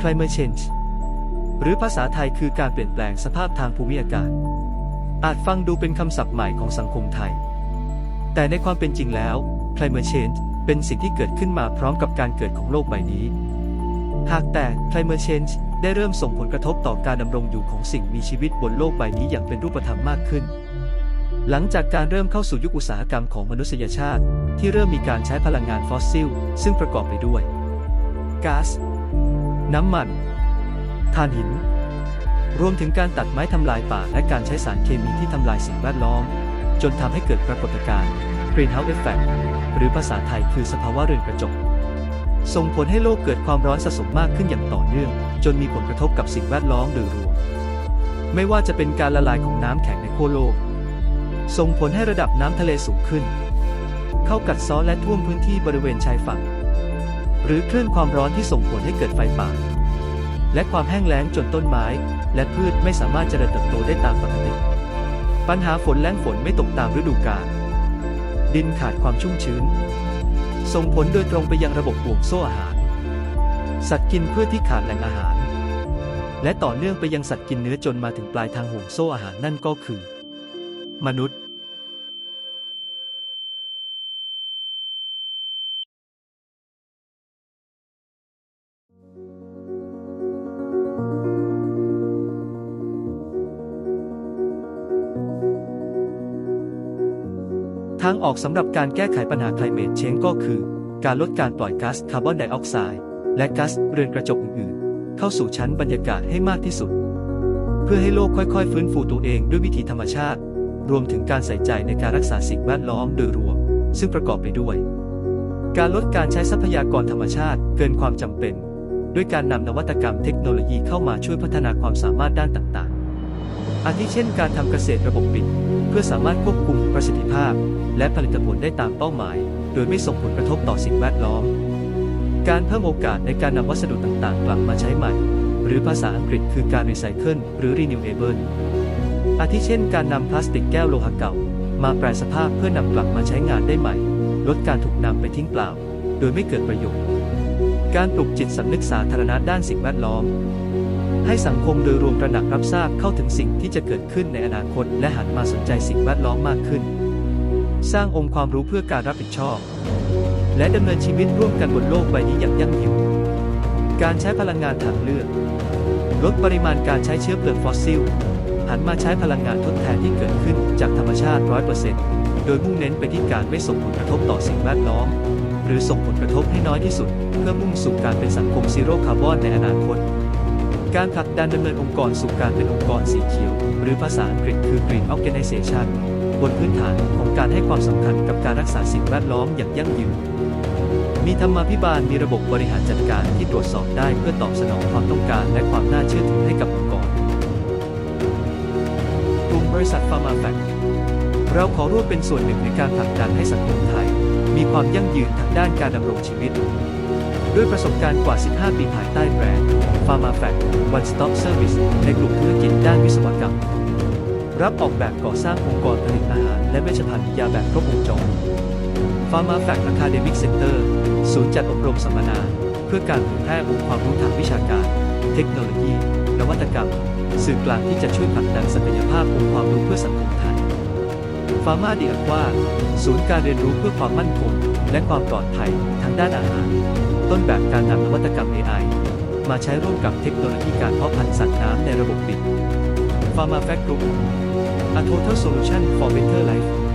climate change หรือภาษาไทยคือการเปลี่ยนแปลงสภาพทางภูมิอากาศ อาจฟังดูเป็นคำศัพท์ใหม่ของสังคมไทย แต่ในความเป็นจริงแล้ว climate change เป็นสิ่งที่เกิดขึ้นมาพร้อมกับการเกิดของโลกใบนี้ หากแต่ climate change ได้เริ่มส่งผลกระทบต่อการดำรงอยู่ของสิ่งมีชีวิตบนโลกใบนี้อย่างเป็นรูปธรรมมากขึ้น หลังจากการเริ่มเข้าสู่ยุคอุตสาหกรรมของมนุษยชาติ ที่เริ่มมีการใช้พลังงานฟอสซิล ซึ่งประกอบไปด้วยก๊าซ น้ำมันถ่านหิน รวมถึงการตัดไม้ทำลายป่าและการใช้สารเคมีที่ทำลายสิ่งแวดล้อม จนทำให้เกิดปรากฏการณ์ Greenhouse Effect หรือภาษาไทยคือสภาวะเรือนกระจก ส่งผลให้โลกเกิดความร้อนสะสมมากขึ้นอย่างต่อเนื่อง จนมีผลกระทบกับสิ่งแวดล้อมโดยรวม ไม่ว่าจะเป็นการละลายของน้ำแข็งในขั้วโลก ส่งผลให้ระดับน้ำทะเลสูงขึ้น เข้ากัดเซ้อและท่วมพื้นที่บริเวณชายฝั่ง หรือคลื่นความร้อนที่ส่งผลให้เกิดไฟป่า และความแห้งแล้งจนต้นไม้ และพืชไม่สามารถเจริญเติบโตได้ตามปกติ ปัญหาฝนแล้งฝนไม่ตกตามฤดูกาลดินขาดความชุ่มชื้น ส่งผลโดยตรงไปยังระบบห่วงโซ่อาหาร สัตว์กินพืชที่ขาดแหล่งอาหาร และต่อเนื่องไปยังสัตว์กินเนื้อจนมาถึงปลายทางห่วงโซ่อาหารนั่นก็คือ มนุษย์างออกสำหรับการแก้ไขปัญหา climate change ก็คือ การลดการปล่อยก๊าซคาร์บอนไดออกไซด์และก๊าซเรือนกระจกอื่นๆ เข้าสู่ชั้นบรรยากาศให้มากที่สุด เพื่อให้โลกค่อยๆ ฟื้นฟูตัวเองด้วยวิธีธรรมชาติ รวมถึงการใส่ใจในการรักษาสิ่งแวดล้อมโดยรวม ซึ่งประกอบไปด้วย การลดการใช้ทรัพยากรธรรมชาติเกินความจำเป็น ด้วยการนำนวัตกรรมเทคโนโลยีเข้ามาช่วยพัฒนาความสามารถด้านต่างๆ อาทิเช่นการทำเกษตรระบบปิด เพื่อสามารถควบคุมประสิทธิภาพ และผลิตผลได้ตามเป้าหมาย โดยไม่ส่งผลกระทบต่อสิ่งแวดล้อม การเพิ่มโอกาสในการนำวัสดุต่างๆ กลับมาใช้ใหม่ หรือภาษาอังกฤษคือการรีไซเคิลหรือ renewable อาทิเช่นการนำพลาสติกแก้วโลหะเก่า มาแปรสภาพเพื่อนำกลับมาใช้งานได้ใหม่ ลดการถูกนำไปทิ้งเปล่า โดยไม่เกิดประโยชน์ การปลุกจิตสำนึกสาธารณะด้านสิ่งแวดล้อม ให้สังคมโดยรวมตระหนักรับทราบเข้าถึงสิ่งที่จะเกิดขึ้นในอนาคต และหันมาสนใจสิ่งแวดล้อมมากขึ้น สร้างองค์ความรู้เพื่อการรับผิดชอบ และดำเนินชีวิตร่วมกันบนโลกใบนี้อย่างยั่งยืนการใช้พลังงานทางเลือก ลดปริมาณการใช้เชื้อเพลิงฟอสซิล หันมาใช้พลังงานทดแทนที่เกิดขึ้นจากธรรมชาติ 100%โดยมุ่งเน้นไปที่การไม่ส่งผลกระทบต่อสิ่งแวดล้อม หรือส่งผลกระทบให้น้อยที่สุด เพื่อมุ่งสู่การเป็นสังคมซีโร่คาร์บอนในอนาคต การผลักดันดำเนินองค์กรสู่การเป็นองค์กรสีเขียว หรือภาษาอังกฤษคือ Green Organization บนพื้นฐานของการให้ความสำคัญกับการรักษาสิ่งแวดล้อมอย่างยั่งยืน มีธรรมาภิบาลมีระบบบริหารจัดการที่ตรวจสอบได้เพื่อตอบสนองความต้องการและความน่าเชื่อถือให้กับองค์กรกลุ่มบริษัทฟาร์มาแฟกเราขอร่วมเป็นส่วนหนึ่งในการผลักดันให้สังคมไทย มีความยั่งยืนทางด้านการดำรงชีวิต ด้วยประสบการณ์กว่า 15 ปีภายใต้แบรนด์ Pharma Fact One Stop Service ในกลุ่มธุรกิจด้านวิศวกรรม รับออกแบบก่อสร้างองค์กรผลิตอาหาร และเวชภัณฑ์ยาแบบครบวงจร Pharma Fact Academic Center ศูนย์จัดอบรมสัมมนา เพื่อการเผยแพร่องค์ความรู้ทางวิชาการ เทคโนโลยี นวัตกรรม สื่อกลางที่จะช่วยผลักดันศักยภาพองค์ความรู้เพื่อสังคมไทย ฟาร์มาดีอัควาศูนย์การเรียนรู้เพื่อความมั่นคง และความปลอดภัยทางด้านอาหาร ต้นแบบการนำนวัตกรรม AI มาใช้ร่วมกับเทคโนโลยีการเพาะพันธุ์สัตว์น้ำในระบบปิด Pharma Fact Group A Total Solution for Better Life